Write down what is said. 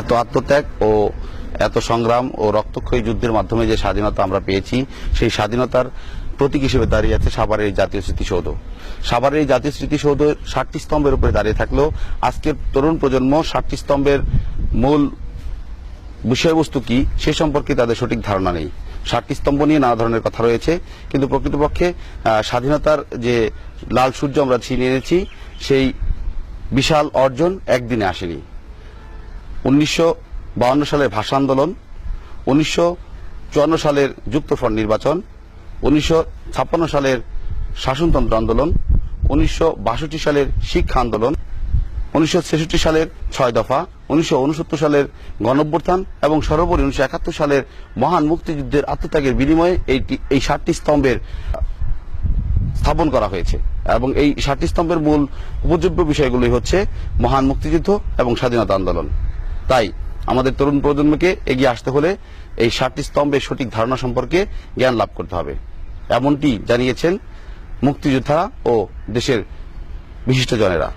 এত আত্মত্যাগ ও এত সংগ্রাম ও রক্তক্ষয়ী যুদ্ধের মাধ্যমে যে স্বাধীনতা আমরা পেয়েছি, সেই স্বাধীনতার প্রতীক হিসেবে দাঁড়িয়ে আছে সাভারের জাতীয় স্মৃতিসৌধ। সাভারের এই জাতীয় স্মৃতিসৌধ ষাটটি স্তম্ভের উপরে দাঁড়িয়ে থাকলেও আজকের তরুণ প্রজন্ম ষাটটি স্তম্ভের মূল বিষয়বস্তু কি, সে সম্পর্কে তাদের সঠিক ধারণা নেই। ষাটটি স্তম্ভ নিয়ে নানা ধরনের কথা রয়েছে, কিন্তু প্রকৃতপক্ষে স্বাধীনতার যে লাল সূর্য আমরা ছিনিয়ে এনেছি, সেই বিশাল অর্জন একদিনে আসেনি। উনিশশো সালের ভাষা আন্দোলন, উনিশশো চুয়ান্ন সালের যুক্তফ্রন্ট নির্বাচন, উনিশশো ছাপ্পান্ন সালের শাসনতন্ত্র আন্দোলন, উনিশশো বাষট্টি সালের শিক্ষা আন্দোলন, উনিশশো ছেষট্টি সালের ছয় দফা, উনিশশো উনসত্তর সালের গণঅভ্যুত্থান এবং সর্বোপরি উনিশশো একাত্তর সালের মহান মুক্তিযুদ্ধের আত্মত্যাগের বিনিময়ে এইটি, এই ষাটটি স্তম্ভের স্থাপন করা হয়েছে। এবং এই ষাটটি স্তম্ভের মূল উপযোগ্য বিষয়গুলি হচ্ছে মহান মুক্তিযুদ্ধ এবং স্বাধীনতা আন্দোলন। তাই আমাদের তরুণ প্রজন্মকে এগিয়ে আসতে হলে এই সাতটি স্তম্ভের সঠিক ধারণা সম্পর্কে জ্ঞান লাভ করতে হবে। এমনটি জানিয়েছেন মুক্তিযোদ্ধা ও দেশের বিশিষ্টজনেরা।